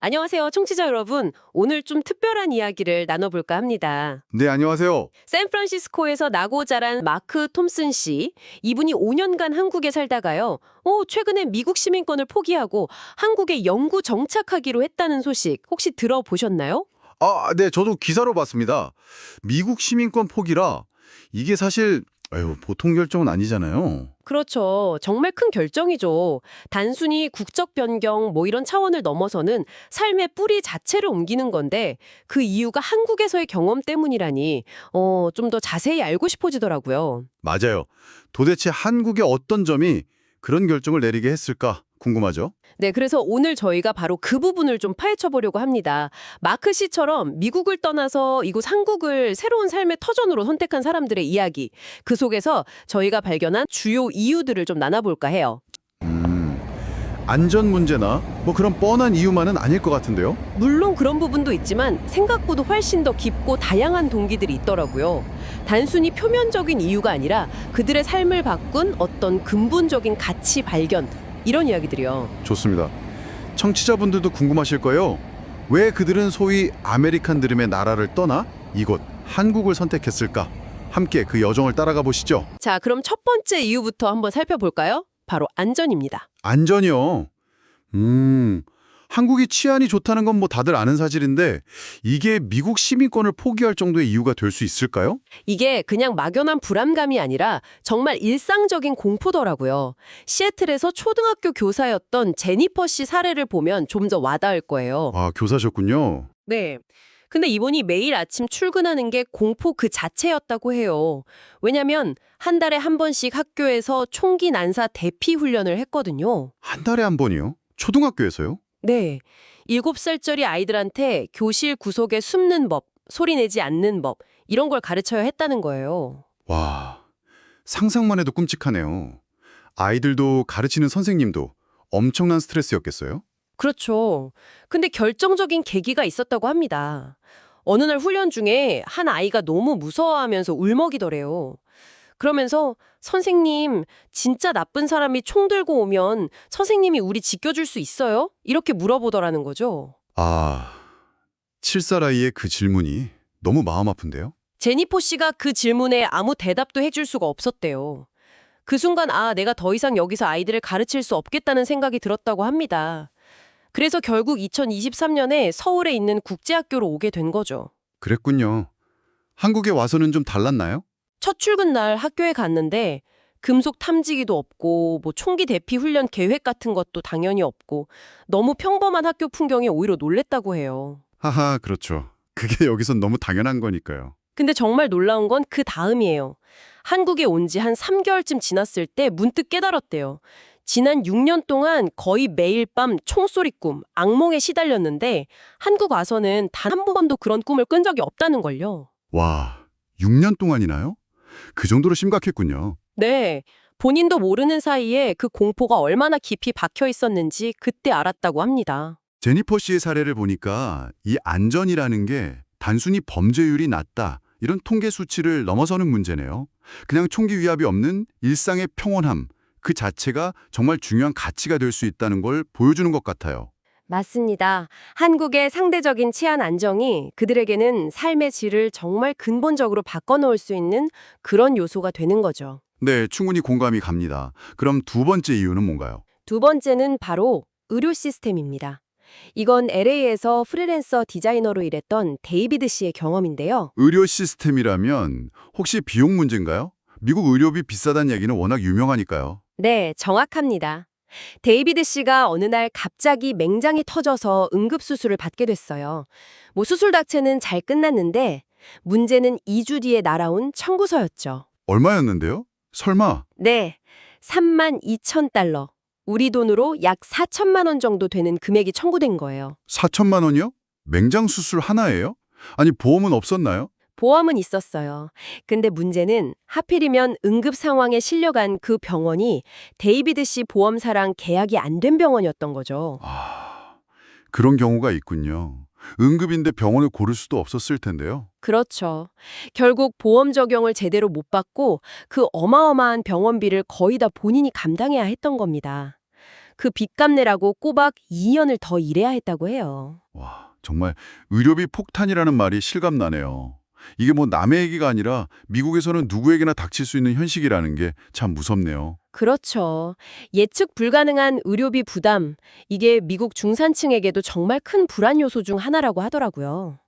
안녕하세요, 청취자 여러분. 오늘 좀 특별한 이야기를 나눠볼까 합니다. 네, 안녕하세요. 샌프란시스코에서 나고 자란 마크 톰슨 씨. 이분이 5년간 한국에 살다가요. 어, 최근에 미국 시민권을 포기하고 한국에 영구 정착하기로 했다는 소식 혹시 들어보셨나요? 아, 네, 저도 기사로 봤습니다. 미국 시민권 포기라 이게 사실 아유, 보통 결정은 아니잖아요. 그렇죠. 정말 큰 결정이죠. 단순히 국적 변경 뭐 이런 차원을 넘어서는 삶의 뿌리 자체를 옮기는 건데 그 이유가 한국에서의 경험 때문이라니 어, 좀 더 자세히 알고 싶어지더라고요. 맞아요. 도대체 한국의 어떤 점이 그런 결정을 내리게 했을까 궁금하죠? 네, 그래서 오늘 저희가 바로 그 부분을 좀 파헤쳐 보려고 합니다. 마크 씨처럼 미국을 떠나서 이곳 한국을 새로운 삶의 터전으로 선택한 사람들의 이야기, 그 속에서 저희가 발견한 주요 이유들을 좀 나눠볼까 해요. 음, 안전 문제나 뭐 그런 뻔한 이유만은 아닐 것 같은데요. 물론 그런 부분도 있지만 생각보다 훨씬 더 깊고 다양한 동기들이 있더라고요. 단순히 표면적인 이유가 아니라 그들의 삶을 바꾼 어떤 근본적인 가치 발견, 이런 이야기들이요. 좋습니다. 청취자분들도 궁금하실 거예요. 왜 그들은 소위 아메리칸 드림의 나라를 떠나 이곳 한국을 선택했을까? 함께 그 여정을 따라가 보시죠. 자, 그럼 첫 번째 이유부터 한번 살펴볼까요? 바로 안전입니다. 안전이요. 음, 한국이 치안이 좋다는 건 뭐 다들 아는 사실인데 이게 미국 시민권을 포기할 정도의 이유가 될 수 있을까요? 이게 그냥 막연한 불안감이 아니라 정말 일상적인 공포더라고요. 시애틀에서 초등학교 교사였던 제니퍼 씨 사례를 보면 좀 더 와닿을 거예요. 아, 교사셨군요. 네. 근데 이분이 매일 아침 출근하는 게 공포 그 자체였다고 해요. 왜냐면 한 달에 한 번씩 학교에서 총기 난사 대피 훈련을 했거든요. 한 달에 한 번이요? 초등학교에서요? 네. 7살짜리 아이들한테 교실 구석에 숨는 법, 소리 내지 않는 법, 이런 걸 가르쳐야 했다는 거예요. 와, 상상만 해도 끔찍하네요. 아이들도 가르치는 선생님도 엄청난 스트레스였겠어요? 그렇죠. 근데 결정적인 계기가 있었다고 합니다. 어느 날 훈련 중에 한 아이가 너무 무서워하면서 울먹이더래요. 그러면서 선생님, 진짜 나쁜 사람이 총 들고 오면 선생님이 우리 지켜줄 수 있어요? 이렇게 물어보더라는 거죠. 아, 7살 아이의 그 질문이 너무 마음 아픈데요? 제니포 씨가 그 질문에 아무 대답도 해줄 수가 없었대요. 그 순간 아, 내가 더 이상 여기서 아이들을 가르칠 수 없겠다는 생각이 들었다고 합니다. 그래서 결국 2023년에 서울에 있는 국제학교로 오게 된 거죠. 그랬군요. 한국에 와서는 좀 달랐나요? 첫 출근 날 학교에 갔는데 금속 탐지기도 없고 뭐 총기 대피 훈련 계획 같은 것도 당연히 없고 너무 평범한 학교 풍경에 오히려 놀랬다고 해요. 하하, 그렇죠. 그게 여기선 너무 당연한 거니까요. 근데 정말 놀라운 건 그 다음이에요. 한국에 온 지 한 3개월쯤 지났을 때 문득 깨달았대요. 지난 6년 동안 거의 매일 밤 총소리 꿈, 악몽에 시달렸는데 한국 와서는 단 한 번도 그런 꿈을 꾼 적이 없다는 걸요. 와, 6년 동안이나요? 그 정도로 심각했군요. 네. 본인도 모르는 사이에 그 공포가 얼마나 깊이 박혀 있었는지 그때 알았다고 합니다. 제니퍼 씨의 사례를 보니까 이 안전이라는 게 단순히 범죄율이 낮다 이런 통계 수치를 넘어서는 문제네요. 그냥 총기 위압이 없는 일상의 평온함 그 자체가 정말 중요한 가치가 될 수 있다는 걸 보여주는 것 같아요. 맞습니다. 한국의 상대적인 치안 안정이 그들에게는 삶의 질을 정말 근본적으로 바꿔놓을 수 있는 그런 요소가 되는 거죠. 네, 충분히 공감이 갑니다. 그럼 두 번째 이유는 뭔가요? 두 번째는 바로 의료 시스템입니다. 이건 LA에서 프리랜서 디자이너로 일했던 데이비드 씨의 경험인데요. 의료 시스템이라면 혹시 비용 문제인가요? 미국 의료비 비싸다는 얘기는 워낙 유명하니까요. 네, 정확합니다. 데이비드 씨가 어느 날 갑자기 맹장이 터져서 응급수술을 받게 됐어요. 뭐 수술 자체는 잘 끝났는데 문제는 2주 뒤에 날아온 청구서였죠. 얼마였는데요? 설마 네, 3만 2천 달러. 우리 돈으로 약 4천만 원 정도 되는 금액이 청구된 거예요. 4천만 원이요? 맹장 수술 하나예요? 아니 보험은 없었나요? 보험은 있었어요. 근데 문제는 하필이면 응급 상황에 실려간 그 병원이 데이비드 씨 보험사랑 계약이 안 된 병원이었던 거죠. 아, 그런 경우가 있군요. 응급인데 병원을 고를 수도 없었을 텐데요. 그렇죠. 결국 보험 적용을 제대로 못 받고 그 어마어마한 병원비를 거의 다 본인이 감당해야 했던 겁니다. 그 빚값 내라고 꼬박 2년을 더 일해야 했다고 해요. 와, 정말 의료비 폭탄이라는 말이 실감나네요. 이게 뭐 남의 얘기가 아니라 미국에서는 누구에게나 닥칠 수 있는 현실이라는 게 참 무섭네요. 그렇죠. 예측 불가능한 의료비 부담, 이게 미국 중산층에게도 정말 큰 불안 요소 중 하나라고 하더라고요.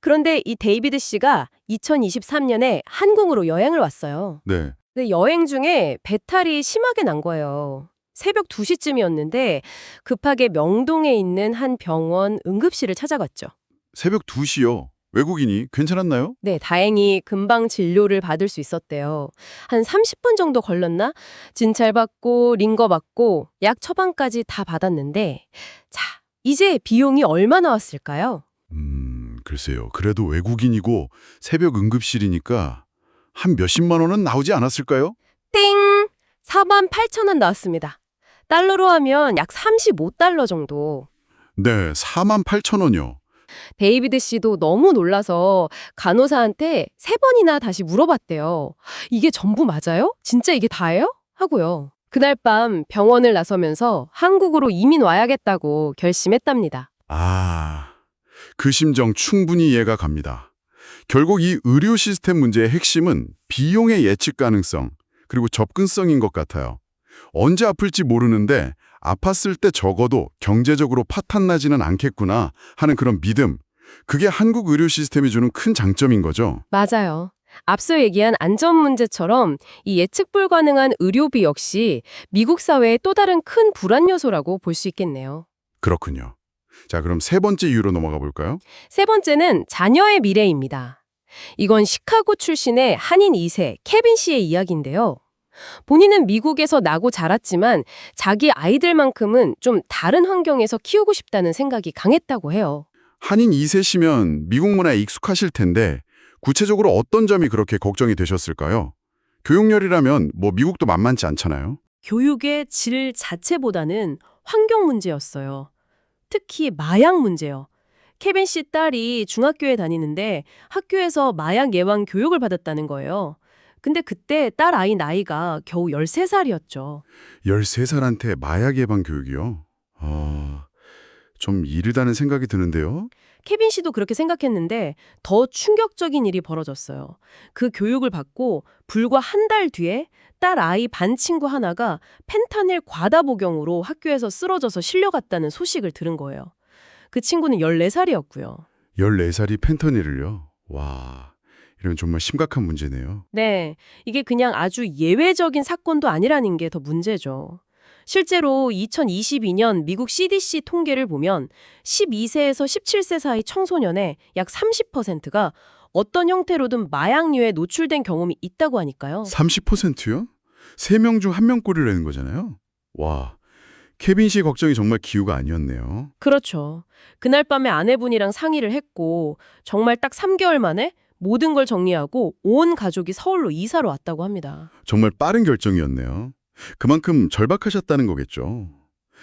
그런데 이 데이비드 씨가 2023년에 한국으로 여행을 왔어요. 네. 근데 여행 중에 배탈이 심하게 난 거예요. 새벽 2시쯤이었는데 급하게 명동에 있는 한 병원 응급실을 찾아갔죠. 새벽 2시요. 외국인이 괜찮았나요? 네, 다행히 금방 진료를 받을 수 있었대요. 한 30분 정도 걸렸나? 진찰 받고 링거 받고 약 처방까지 다 받았는데 자, 이제 비용이 얼마 나왔을까요? 음, 글쎄요. 그래도 외국인이고 새벽 응급실이니까 한 몇십만 원은 나오지 않았을까요? 땡! 4만 8천 원 나왔습니다. 달러로 하면 약 35달러 정도. 네, 4만 8천 원이요. 데이비드 씨도 너무 놀라서 간호사한테 세 번이나 다시 물어봤대요. 이게 전부 맞아요? 진짜 이게 다예요? 하고요. 그날 밤 병원을 나서면서 한국으로 이민 와야겠다고 결심했답니다. 아, 그 심정 충분히 이해가 갑니다. 결국 이 의료 시스템 문제의 핵심은 비용의 예측 가능성, 그리고 접근성인 것 같아요. 언제 아플지 모르는데 아팠을 때 적어도 경제적으로 파탄나지는 않겠구나 하는 그런 믿음. 그게 한국 의료 시스템이 주는 큰 장점인 거죠. 맞아요. 앞서 얘기한 안전 문제처럼 이 예측 불가능한 의료비 역시 미국 사회의 또 다른 큰 불안 요소라고 볼 수 있겠네요. 그렇군요. 자, 그럼 세 번째 이유로 넘어가 볼까요? 세 번째는 자녀의 미래입니다. 이건 시카고 출신의 한인 2세 케빈 씨의 이야기인데요. 본인은 미국에서 나고 자랐지만 자기 아이들만큼은 좀 다른 환경에서 키우고 싶다는 생각이 강했다고 해요. 한인 2세시면 미국 문화에 익숙하실 텐데 구체적으로 어떤 점이 그렇게 걱정이 되셨을까요? 교육열이라면 뭐 미국도 만만치 않잖아요. 교육의 질 자체보다는 환경 문제였어요. 특히 마약 문제요. 케빈 씨 딸이 중학교에 다니는데 학교에서 마약 예방 교육을 받았다는 거예요. 근데 그때 딸 아이 나이가 겨우 13살이었죠. 13살한테 마약 예방 교육이요? 아, 좀 이르다는 생각이 드는데요. 케빈 씨도 그렇게 생각했는데 더 충격적인 일이 벌어졌어요. 그 교육을 받고 불과 한 달 뒤에 딸 아이 반 친구 하나가 펜타닐 과다 복용으로 학교에서 쓰러져서 실려갔다는 소식을 들은 거예요. 그 친구는 14살이었고요. 14살이 펜터닐을요? 와, 이런 정말 심각한 문제네요. 네, 이게 그냥 아주 예외적인 사건도 아니라는 게 더 문제죠. 실제로 2022년 미국 CDC 통계를 보면 12세에서 17세 사이 청소년의 약 30%가 어떤 형태로든 마약류에 노출된 경험이 있다고 하니까요. 30%요? 3명 중 1명 꼴을 내는 거잖아요. 와, 케빈 씨 걱정이 정말 기우가 아니었네요. 그렇죠. 그날 밤에 아내분이랑 상의를 했고 정말 딱 3개월 만에 모든 걸 정리하고 온 가족이 서울로 이사를 왔다고 합니다. 정말 빠른 결정이었네요. 그만큼 절박하셨다는 거겠죠.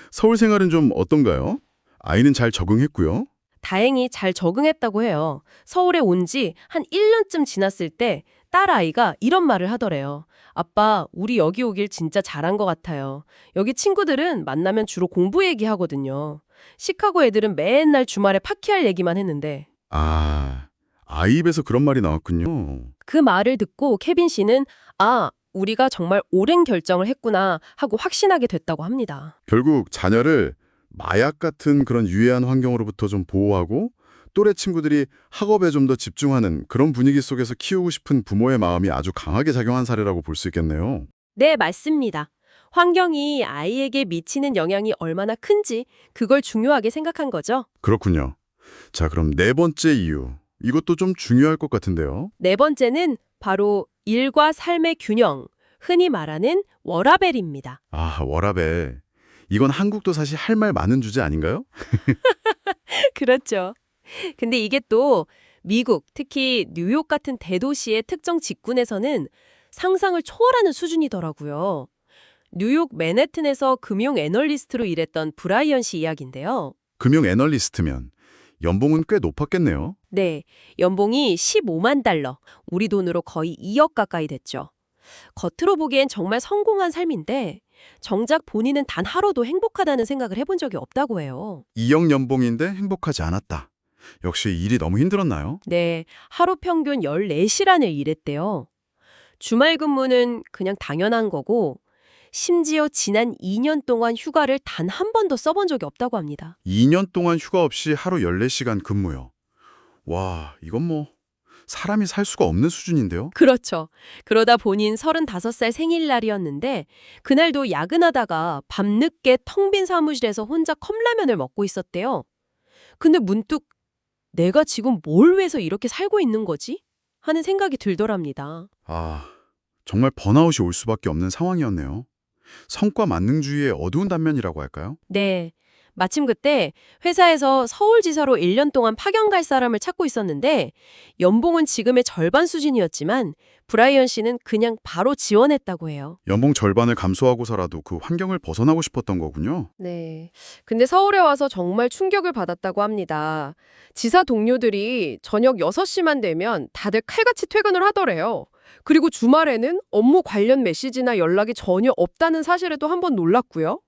서울 생활은 좀 어떤가요? 아이는 잘 적응했고요. 다행히 잘 적응했다고 해요. 서울에 온 지 한 1년쯤 지났을 때 딸아이가 이런 말을 하더래요. 아빠, 우리 여기 오길 진짜 잘한 것 같아요. 여기 친구들은 만나면 주로 공부 얘기하거든요. 시카고 애들은 맨날 주말에 파티할 얘기만 했는데 아, 아이 입에서 그런 말이 나왔군요. 그 말을 듣고 케빈 씨는 아, 우리가 정말 옳은 결정을 했구나 하고 확신하게 됐다고 합니다. 결국 자녀를 마약 같은 그런 유해한 환경으로부터 좀 보호하고 또래 친구들이 학업에 좀 더 집중하는 그런 분위기 속에서 키우고 싶은 부모의 마음이 아주 강하게 작용한 사례라고 볼 수 있겠네요. 네, 맞습니다. 환경이 아이에게 미치는 영향이 얼마나 큰지 그걸 중요하게 생각한 거죠. 그렇군요. 자, 그럼 네 번째 이유. 이것도 좀 중요할 것 같은데요. 네 번째는 바로 일과 삶의 균형, 흔히 말하는 워라벨입니다. 아, 워라벨. 이건 한국도 사실 할 말 많은 주제 아닌가요? 그렇죠. 근데 이게 또 미국, 특히 뉴욕 같은 대도시의 특정 직군에서는 상상을 초월하는 수준이더라고요. 뉴욕 맨해튼에서 금융 애널리스트로 일했던 브라이언 씨 이야기인데요. 금융 애널리스트면 연봉은 꽤 높았겠네요. 네, 연봉이 15만 달러, 우리 돈으로 거의 2억 가까이 됐죠. 겉으로 보기엔 정말 성공한 삶인데 정작 본인은 단 하루도 행복하다는 생각을 해본 적이 없다고 해요. 2억 연봉인데 행복하지 않았다. 역시 일이 너무 힘들었나요? 네, 하루 평균 14시간을 일했대요. 주말 근무는 그냥 당연한 거고 심지어 지난 2년 동안 휴가를 단 한 번도 써본 적이 없다고 합니다. 2년 동안 휴가 없이 하루 14시간 근무요. 와, 이건 뭐 사람이 살 수가 없는 수준인데요? 그렇죠. 그러다 본인 35살 생일날이었는데 그날도 야근하다가 밤늦게 텅 빈 사무실에서 혼자 컵라면을 먹고 있었대요. 근데 문득 내가 지금 뭘 위해서 이렇게 살고 있는 거지? 하는 생각이 들더랍니다. 아, 정말 번아웃이 올 수밖에 없는 상황이었네요. 성과 만능주의의 어두운 단면이라고 할까요? 네. 마침 그때 회사에서 서울지사로 1년 동안 파견 갈 사람을 찾고 있었는데 연봉은 지금의 절반 수준이었지만 브라이언 씨는 그냥 바로 지원했다고 해요. 연봉 절반을 감소하고서라도 그 환경을 벗어나고 싶었던 거군요. 네. 근데 서울에 와서 정말 충격을 받았다고 합니다. 지사 동료들이 저녁 6시만 되면 다들 칼같이 퇴근을 하더래요. 그리고 주말에는 업무 관련 메시지나 연락이 전혀 없다는 사실에도 한번 놀랐고요.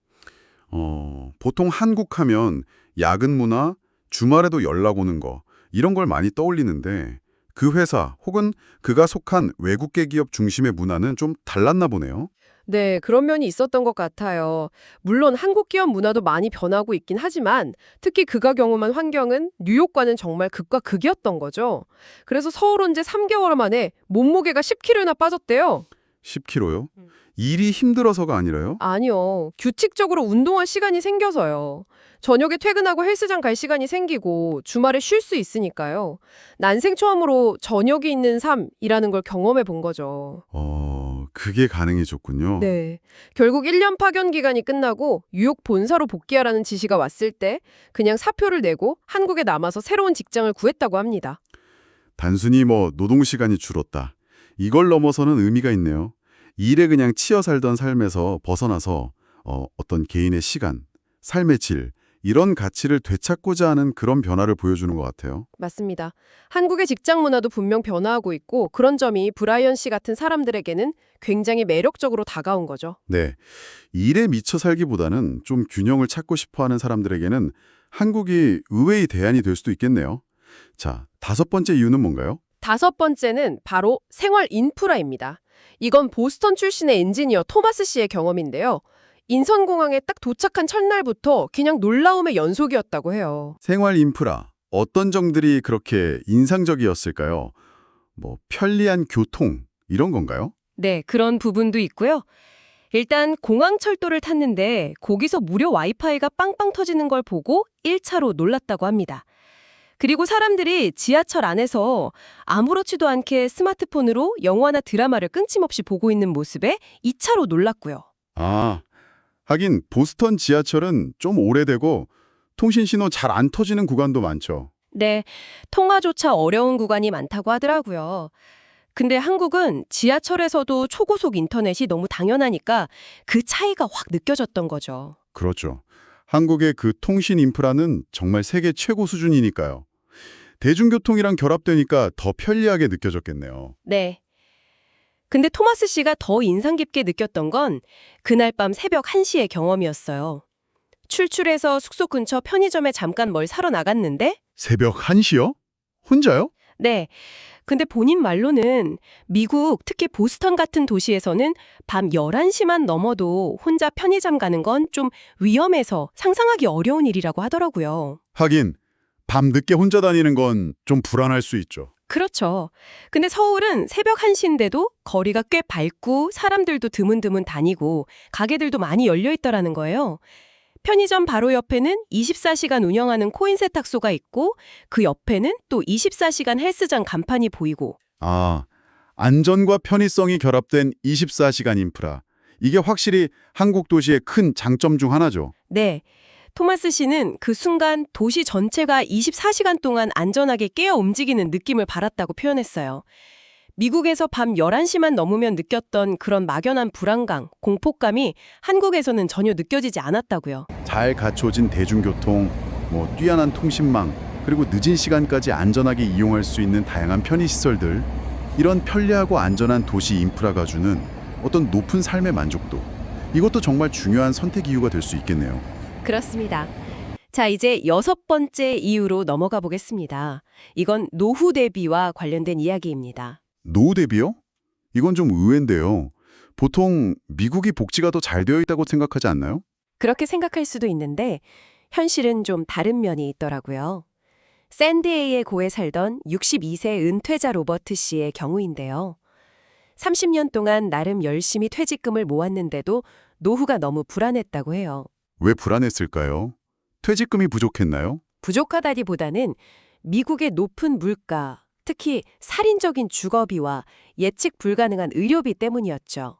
어, 보통 한국 하면 야근 문화, 주말에도 연락 오는 거 이런 걸 많이 떠올리는데 그 회사 혹은 그가 속한 외국계 기업 중심의 문화는 좀 달랐나 보네요. 네, 그런 면이 있었던 것 같아요. 물론 한국 기업 문화도 많이 변하고 있긴 하지만 특히 그가 경험한 환경은 뉴욕과는 정말 극과 극이었던 거죠. 그래서 서울 온 지 3개월 만에 몸무게가 10kg나 빠졌대요. 10kg요? 음. 일이 힘들어서가 아니라요? 아니요. 규칙적으로 운동할 시간이 생겨서요. 저녁에 퇴근하고 헬스장 갈 시간이 생기고 주말에 쉴 수 있으니까요. 난생 처음으로 저녁이 있는 삶이라는 걸 경험해 본 거죠. 어, 그게 가능해졌군요. 네. 결국 1년 파견 기간이 끝나고 뉴욕 본사로 복귀하라는 지시가 왔을 때 그냥 사표를 내고 한국에 남아서 새로운 직장을 구했다고 합니다. 단순히 뭐 노동 시간이 줄었다. 이걸 넘어서는 의미가 있네요. 일에 그냥 치여 살던 삶에서 벗어나서 어, 어떤 개인의 시간, 삶의 질 이런 가치를 되찾고자 하는 그런 변화를 보여주는 것 같아요. 맞습니다. 한국의 직장 문화도 분명 변화하고 있고 그런 점이 브라이언 씨 같은 사람들에게는 굉장히 매력적으로 다가온 거죠. 네. 일에 미쳐 살기보다는 좀 균형을 찾고 싶어 하는 사람들에게는 한국이 의외의 대안이 될 수도 있겠네요. 자, 다섯 번째 이유는 뭔가요? 다섯 번째는 바로 생활 인프라입니다. 이건 보스턴 출신의 엔지니어 토마스 씨의 경험인데요. 인천공항에 딱 도착한 첫날부터 그냥 놀라움의 연속이었다고 해요. 생활 인프라. 어떤 점들이 그렇게 인상적이었을까요? 뭐 편리한 교통 이런 건가요? 네, 그런 부분도 있고요. 일단 공항 철도를 탔는데 거기서 무료 와이파이가 빵빵 터지는 걸 보고 1차로 놀랐다고 합니다. 그리고 사람들이 지하철 안에서 아무렇지도 않게 스마트폰으로 영화나 드라마를 끊임없이 보고 있는 모습에 2차로 놀랐고요. 아, 하긴 보스턴 지하철은 좀 오래되고 통신 신호 잘 안 터지는 구간도 많죠. 네, 통화조차 어려운 구간이 많다고 하더라고요. 근데 한국은 지하철에서도 초고속 인터넷이 너무 당연하니까 그 차이가 확 느껴졌던 거죠. 그렇죠. 한국의 그 통신 인프라는 정말 세계 최고 수준이니까요. 대중교통이랑 결합되니까 더 편리하게 느껴졌겠네요. 네. 근데 토마스 씨가 더 인상 깊게 느꼈던 건 그날 밤 새벽 1시의 경험이었어요. 출출해서 숙소 근처 편의점에 잠깐 뭘 사러 나갔는데 새벽 1시요? 혼자요? 네. 근데 본인 말로는 미국 특히 보스턴 같은 도시에서는 밤 11시만 넘어도 혼자 편의점 가는 건 좀 위험해서 상상하기 어려운 일이라고 하더라고요. 하긴 밤 늦게 혼자 다니는 건 좀 불안할 수 있죠. 그렇죠. 근데 서울은 새벽 1시인데도 거리가 꽤 밝고 사람들도 드문드문 다니고 가게들도 많이 열려 있더라는 거예요. 편의점 바로 옆에는 24시간 운영하는 코인 세탁소가 있고 그 옆에는 또 24시간 헬스장 간판이 보이고 아, 안전과 편의성이 결합된 24시간 인프라. 이게 확실히 한국 도시의 큰 장점 중 하나죠. 네. 토마스 씨는 그 순간 도시 전체가 24시간 동안 안전하게 깨어 움직이는 느낌을 받았다고 표현했어요. 미국에서 밤 11시만 넘으면 느꼈던 그런 막연한 불안감, 공포감이 한국에서는 전혀 느껴지지 않았다고요. 잘 갖춰진 대중교통, 뭐 뛰어난 통신망, 그리고 늦은 시간까지 안전하게 이용할 수 있는 다양한 편의시설들. 이런 편리하고 안전한 도시 인프라가 주는 어떤 높은 삶의 만족도. 이것도 정말 중요한 선택 이유가 될 수 있겠네요. 그렇습니다. 자, 이제 여섯 번째 이유로 넘어가 보겠습니다. 이건 노후 대비와 관련된 이야기입니다. 노후 대비요? 이건 좀 의외인데요. 보통 미국이 복지가 더 잘 되어 있다고 생각하지 않나요? 그렇게 생각할 수도 있는데 현실은 좀 다른 면이 있더라고요. 샌디에이의 고에 살던 62세 은퇴자 로버트 씨의 경우인데요. 30년 동안 나름 열심히 퇴직금을 모았는데도 노후가 너무 불안했다고 해요. 왜 불안했을까요? 퇴직금이 부족했나요? 부족하다기보다는 미국의 높은 물가, 특히 살인적인 주거비와 예측 불가능한 의료비 때문이었죠.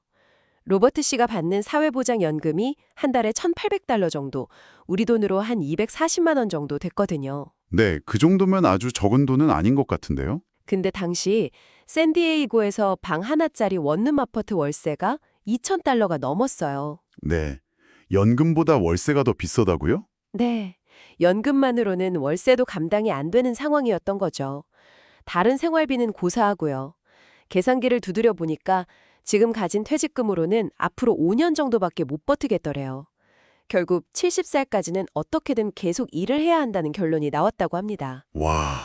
로버트 씨가 받는 사회보장연금이 한 달에 1,800달러 정도, 우리 돈으로 한 240만 원 정도 됐거든요. 네, 그 정도면 아주 적은 돈은 아닌 것 같은데요. 근데 당시 샌디에이고에서 방 하나짜리 원룸 아파트 월세가 2,000달러가 넘었어요. 네. 연금보다 월세가 더 비싸다고요? 네. 연금만으로는 월세도 감당이 안 되는 상황이었던 거죠. 다른 생활비는 고사하고요. 계산기를 두드려 보니까 지금 가진 퇴직금으로는 앞으로 5년 정도밖에 못 버티겠더래요. 결국 70살까지는 어떻게든 계속 일을 해야 한다는 결론이 나왔다고 합니다. 와,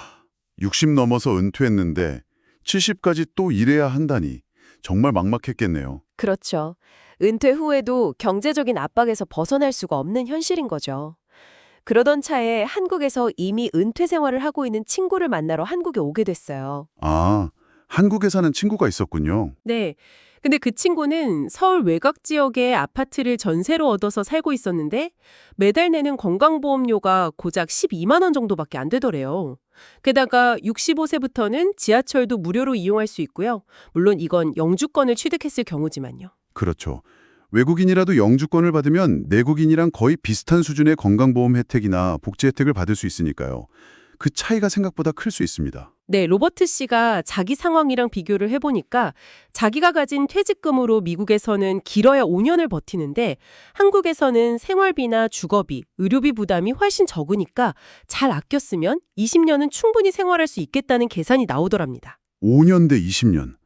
60 넘어서 은퇴했는데 70까지 또 일해야 한다니 정말 막막했겠네요. 그렇죠. 은퇴 후에도 경제적인 압박에서 벗어날 수가 없는 현실인 거죠. 그러던 차에 한국에서 이미 은퇴 생활을 하고 있는 친구를 만나러 한국에 오게 됐어요. 아, 한국에 사는 친구가 있었군요. 네. 근데 그 친구는 서울 외곽 지역에 아파트를 전세로 얻어서 살고 있었는데 매달 내는 건강보험료가 고작 12만 원 정도밖에 안 되더래요. 게다가 65세부터는 지하철도 무료로 이용할 수 있고요. 물론 이건 영주권을 취득했을 경우지만요. 그렇죠. 외국인이라도 영주권을 받으면 내국인이랑 거의 비슷한 수준의 건강보험 혜택이나 복지 혜택을 받을 수 있으니까요. 그 차이가 생각보다 클 수 있습니다. 네, 로버트 씨가 자기 상황이랑 비교를 해보니까 자기가 가진 퇴직금으로 미국에서는 길어야 5년을 버티는데 한국에서는 생활비나 주거비, 의료비 부담이 훨씬 적으니까 잘 아꼈으면 20년은 충분히 생활할 수 있겠다는 계산이 나오더랍니다. 5년 대 20년.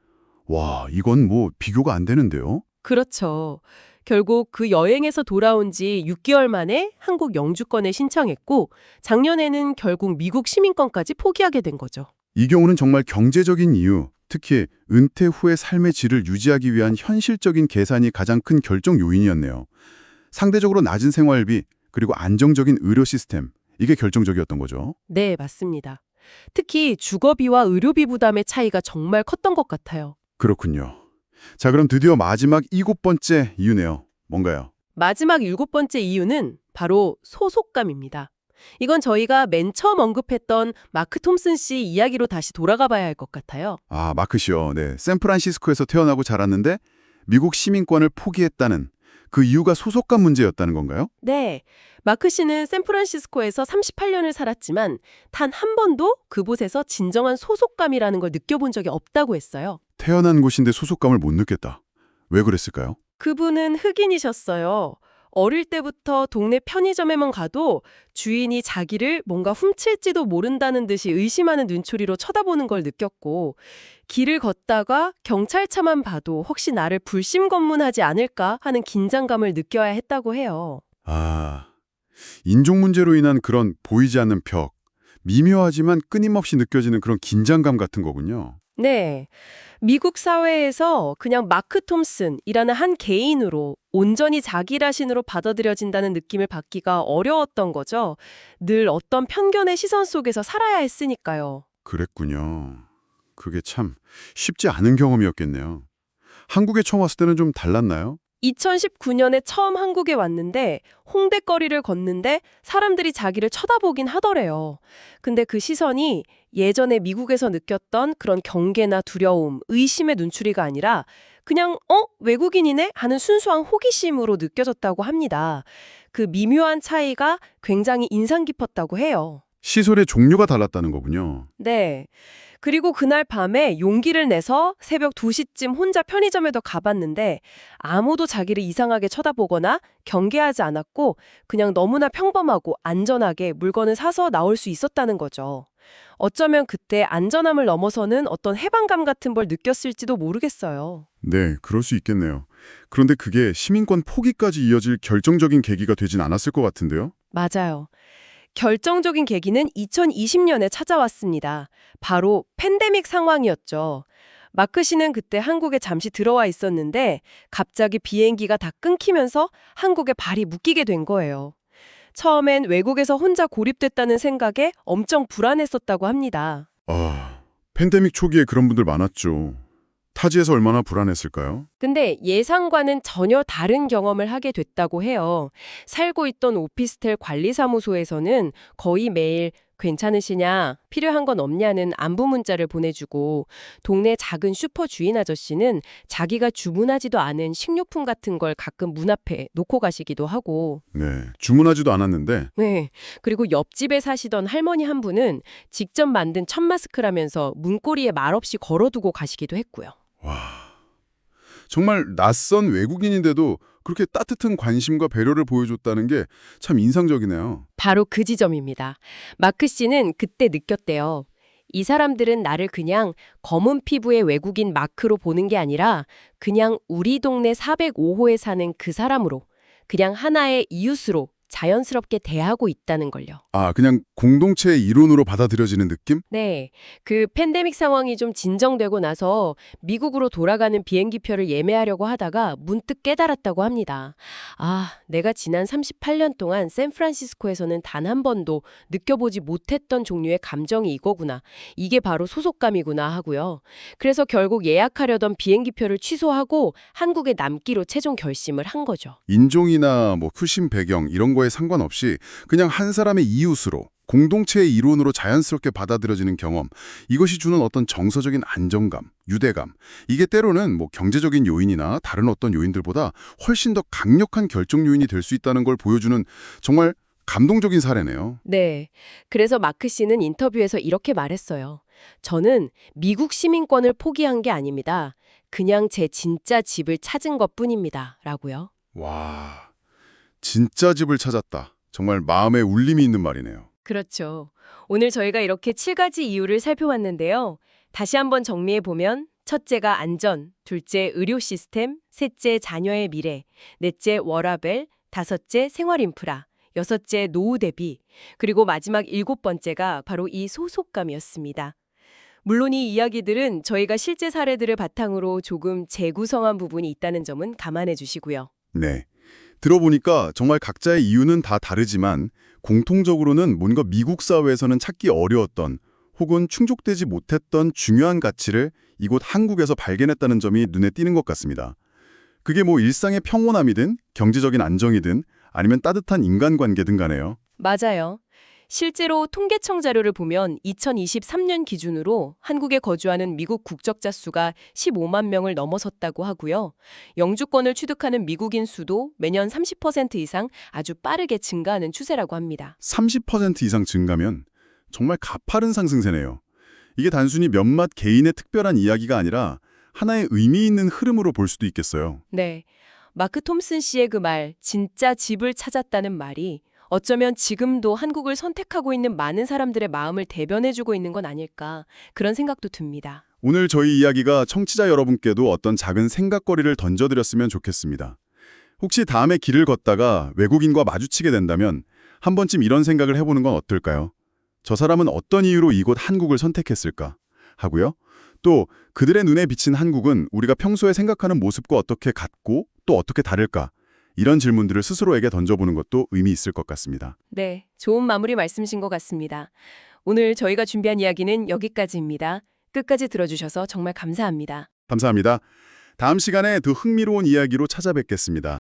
와, 이건 뭐 비교가 안 되는데요. 그렇죠. 결국 그 여행에서 돌아온 지 6개월 만에 한국 영주권에 신청했고 작년에는 결국 미국 시민권까지 포기하게 된 거죠. 이 경우는 정말 경제적인 이유, 특히 은퇴 후의 삶의 질을 유지하기 위한 현실적인 계산이 가장 큰 결정 요인이었네요. 상대적으로 낮은 생활비, 그리고 안정적인 의료 시스템, 이게 결정적이었던 거죠. 네, 맞습니다. 특히 주거비와 의료비 부담의 차이가 정말 컸던 것 같아요. 그렇군요. 자, 그럼 드디어 마지막 일곱 번째 이유네요. 뭔가요? 마지막 일곱 번째 이유는 바로 소속감입니다. 이건 저희가 맨 처음 언급했던 마크 톰슨 씨 이야기로 다시 돌아가 봐야 할 것 같아요. 아, 마크 씨요. 네. 샌프란시스코에서 태어나고 자랐는데 미국 시민권을 포기했다는 그 이유가 소속감 문제였다는 건가요? 네. 마크 씨는 샌프란시스코에서 38년을 살았지만 단 한 번도 그곳에서 진정한 소속감이라는 걸 느껴본 적이 없다고 했어요. 태어난 곳인데 소속감을 못 느꼈다. 왜 그랬을까요? 그분은 흑인이셨어요. 어릴 때부터 동네 편의점에만 가도 주인이 자기를 뭔가 훔칠지도 모른다는 듯이 의심하는 눈초리로 쳐다보는 걸 느꼈고 길을 걷다가 경찰차만 봐도 혹시 나를 불심 검문하지 않을까 하는 긴장감을 느껴야 했다고 해요. 아, 인종 문제로 인한 그런 보이지 않는 벽, 미묘하지만 끊임없이 느껴지는 그런 긴장감 같은 거군요. 네. 미국 사회에서 그냥 마크 톰슨이라는 한 개인으로 온전히 자기라 신으로 받아들여진다는 느낌을 받기가 어려웠던 거죠. 늘 어떤 편견의 시선 속에서 살아야 했으니까요. 그랬군요. 그게 참 쉽지 않은 경험이었겠네요. 한국에 처음 왔을 때는 좀 달랐나요? 2019년에 처음 한국에 왔는데 홍대 거리를 걷는데 사람들이 자기를 쳐다보긴 하더래요. 근데 그 시선이 예전에 미국에서 느꼈던 그런 경계나 두려움, 의심의 눈초리가 아니라 그냥 어? 외국인이네? 하는 순수한 호기심으로 느껴졌다고 합니다. 그 미묘한 차이가 굉장히 인상 깊었다고 해요. 시설의 종류가 달랐다는 거군요. 네. 그리고 그날 밤에 용기를 내서 새벽 2시쯤 혼자 편의점에도 가봤는데 아무도 자기를 이상하게 쳐다보거나 경계하지 않았고 그냥 너무나 평범하고 안전하게 물건을 사서 나올 수 있었다는 거죠. 어쩌면 그때 안전함을 넘어서는 어떤 해방감 같은 걸 느꼈을지도 모르겠어요. 네, 그럴 수 있겠네요. 그런데 그게 시민권 포기까지 이어질 결정적인 계기가 되진 않았을 것 같은데요? 맞아요. 결정적인 계기는 2020년에 찾아왔습니다. 바로 팬데믹 상황이었죠. 마크 씨는 그때 한국에 잠시 들어와 있었는데 갑자기 비행기가 다 끊기면서 한국에 발이 묶이게 된 거예요. 처음엔 외국에서 혼자 고립됐다는 생각에 엄청 불안했었다고 합니다. 아, 팬데믹 초기에 그런 분들 많았죠. 타지에서 얼마나 불안했을까요? 근데 예상과는 전혀 다른 경험을 하게 됐다고 해요. 살고 있던 오피스텔 관리사무소에서는 거의 매일 괜찮으시냐, 필요한 건 없냐는 안부 문자를 보내주고 동네 작은 슈퍼 주인 아저씨는 자기가 주문하지도 않은 식료품 같은 걸 가끔 문 앞에 놓고 가시기도 하고 네, 주문하지도 않았는데 네. 그리고 옆집에 사시던 할머니 한 분은 직접 만든 천 마스크라면서 문고리에 말없이 걸어두고 가시기도 했고요. 와, 정말 낯선 외국인인데도 그렇게 따뜻한 관심과 배려를 보여줬다는 게 참 인상적이네요. 바로 그 지점입니다. 마크 씨는 그때 느꼈대요. 이 사람들은 나를 그냥 검은 피부의 외국인 마크로 보는 게 아니라 그냥 우리 동네 405호에 사는 그 사람으로 그냥 하나의 이웃으로 자연스럽게 대하고 있다는 걸요. 아, 그냥 공동체의 일원으로 받아들여지는 느낌? 네. 그 팬데믹 상황이 좀 진정되고 나서 미국으로 돌아가는 비행기표를 예매하려고 하다가 문득 깨달았다고 합니다. 아, 내가 지난 38년 동안 샌프란시스코에서는 단 한 번도 느껴보지 못했던 종류의 감정이 이거구나. 이게 바로 소속감이구나 하고요. 그래서 결국 예약하려던 비행기표를 취소하고 한국에 남기로 최종 결심을 한 거죠. 인종이나 뭐 출신 배경 이런 거에 상관없이 그냥 한 사람의 이웃으로 공동체의 일원으로 자연스럽게 받아들여지는 경험 이것이 주는 어떤 정서적인 안정감, 유대감 이게 때로는 뭐 경제적인 요인이나 다른 어떤 요인들보다 훨씬 더 강력한 결정 요인이 될 수 있다는 걸 보여주는 정말 감동적인 사례네요. 네. 그래서 마크 씨는 인터뷰에서 이렇게 말했어요. 저는 미국 시민권을 포기한 게 아닙니다. 그냥 제 진짜 집을 찾은 것 뿐입니다. 라고요. 와, 진짜 집을 찾았다. 정말 마음에 울림이 있는 말이네요. 그렇죠. 오늘 저희가 이렇게 7가지 이유를 살펴봤는데요. 다시 한번 정리해 보면 첫째가 안전, 둘째 의료 시스템, 셋째 자녀의 미래, 넷째 워라벨, 다섯째 생활 인프라, 여섯째 노후 대비, 그리고 마지막 일곱 번째가 바로 이 소속감이었습니다. 물론 이 이야기들은 저희가 실제 사례들을 바탕으로 조금 재구성한 부분이 있다는 점은 감안해 주시고요. 네. 들어보니까 정말 각자의 이유는 다 다르지만 공통적으로는 뭔가 미국 사회에서는 찾기 어려웠던 혹은 충족되지 못했던 중요한 가치를 이곳 한국에서 발견했다는 점이 눈에 띄는 것 같습니다. 그게 뭐 일상의 평온함이든 경제적인 안정이든 아니면 따뜻한 인간관계든 간에요. 맞아요. 실제로 통계청 자료를 보면 2023년 기준으로 한국에 거주하는 미국 국적자 수가 15만 명을 넘어섰다고 하고요. 영주권을 취득하는 미국인 수도 매년 30% 이상 아주 빠르게 증가하는 추세라고 합니다. 30% 이상 증가면 정말 가파른 상승세네요. 이게 단순히 몇몇 개인의 특별한 이야기가 아니라 하나의 의미 있는 흐름으로 볼 수도 있겠어요. 네. 마크 톰슨 씨의 그 말, 진짜 집을 찾았다는 말이 어쩌면 지금도 한국을 선택하고 있는 많은 사람들의 마음을 대변해주고 있는 건 아닐까 그런 생각도 듭니다. 오늘 저희 이야기가 청취자 여러분께도 어떤 작은 생각거리를 던져드렸으면 좋겠습니다. 혹시 다음에 길을 걷다가 외국인과 마주치게 된다면 한 번쯤 이런 생각을 해보는 건 어떨까요? 저 사람은 어떤 이유로 이곳 한국을 선택했을까? 하고요. 또 그들의 눈에 비친 한국은 우리가 평소에 생각하는 모습과 어떻게 같고 또 어떻게 다를까? 이런 질문들을 스스로에게 던져보는 것도 의미 있을 것 같습니다. 네, 좋은 마무리 말씀이신 것 같습니다. 오늘 저희가 준비한 이야기는 여기까지입니다. 끝까지 들어주셔서 정말 감사합니다. 감사합니다. 다음 시간에 더 흥미로운 이야기로 찾아뵙겠습니다.